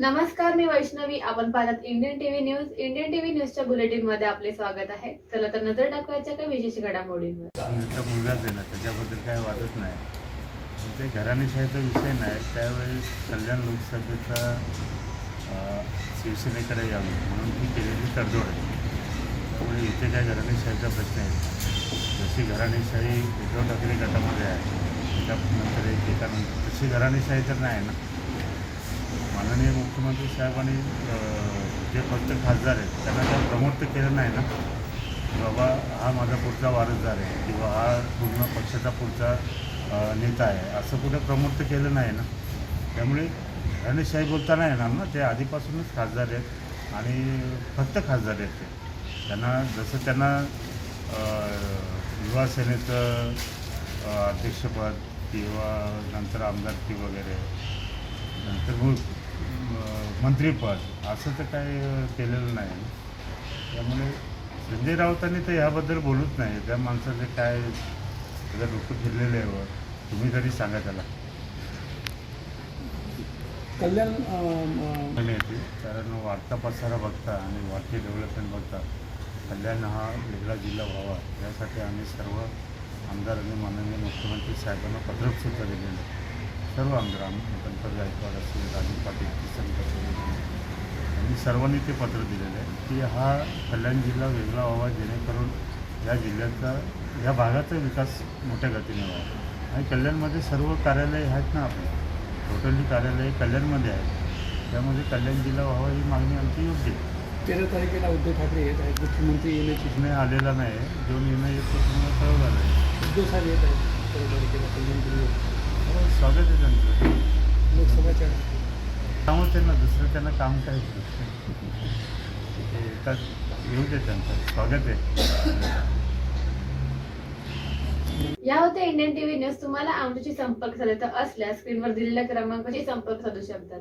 नमस्कार मी वैष्णवी. आपण पाहतात Indian TV news Indian TV न्यूजच्या बुलेटिनमध्ये आपले स्वागत आहे. चला तर नजर टाकवायच्या काही विशेष घडामोडींवर. त्याचा मुलगा त्याच्याबद्दल काही वाटत नाही. ते घराणेशाहीचा विषय नाही त्यावेळेस कल्याण लोकसभेचा शिवसेनेकडे यावी म्हणून ती केलेली तडजोड आहे. त्यामुळे इथे काय घराणेशाहीचा प्रश्न आहे? जशी घराणेशाही उद्धव ठाकरे गटामध्ये आहे त्यानंतर एक एकानंतर तशी घराणेशाही तर नाही आहे ना. माननीय मुख्यमंत्री साहेबांनी जे फक्त खासदार आहेत त्यांना त्या प्रमोट तर केलं नाही ना? बाबा हा माझा पुढचा वारसदार आहे किंवा हा पूर्ण पक्षाचा पुढचा नेता आहे असं कुठे प्रमोट तर केलं नाही ना? त्यामुळे घराणेशाही बोलता नाही येणार ना ते आधीपासूनच खासदार आहेत आणि फक्त खासदार आहेत ते. त्यांना जसं त्यांना अ, युवा सेनेचं अध्यक्षपद किंवा नंतर आमदारकी वगैरे नंतर मूळ मंत्रिपद असं तर काही अ, केलेलं नाही. त्यामुळे संजय राऊतांनी तर याबद्दल बोलूच नाही. त्या माणसाचे काय त्याचं डोकं फिरलेलं आहे तुम्ही तरी सांगा त्याला. कल्याण येते कारण वाढता पसारा बघता आणि वाढती डेव्हलपमेंट बघता कल्याण हा वेगळा जिल्हा व्हावा. यासाठी आम्ही सर्व आमदारांनी माननीय मुख्यमंत्री साहेबांना पत्रकसुद्धा दिलेलं आहे. सर्व आमदार आम गणपत गायकवाड असेल राजू पाटील किसन सर्वांनी ते पत्र दिलेलं आहे की हा कल्याण जिल्हा वेगळा व्हावा जेणेकरून या जिल्ह्याचा या भागाचा विकास मोठ्या गतीने व्हावा. आणि कल्याणमध्ये सर्व कार्यालय आहेत ना आपले. टोटली कार्यालय कल्याणमध्ये आहेत. त्यामध्ये कल्याण जिल्हा व्हावा ही मागणी आमची योग्य आहे. तेरा तारखेला उद्धव ठाकरे येत आहेत. मुख्यमंत्री येण्याची निर्णय आलेला नाही जो निर्णय येतो तुम्हाला कळवला नाही उद्धव साहेब येत आहेत. तेरा तारखेला कल्याण हो, स्वागत आहे त्यांचं. लोकसभाच्या त्यामुळे त्यांना दुसरं त्यांना काम काय येतात येऊ दे त्यांचं. स्वागत आहे. या होत्या इंडियन टीव्ही न्यूज. तुम्हाला आमच्याशी संपर्क साधायचा असल्यास स्क्रीनवर दिलेल्या क्रमांकाशी संपर्क साधू शकतात.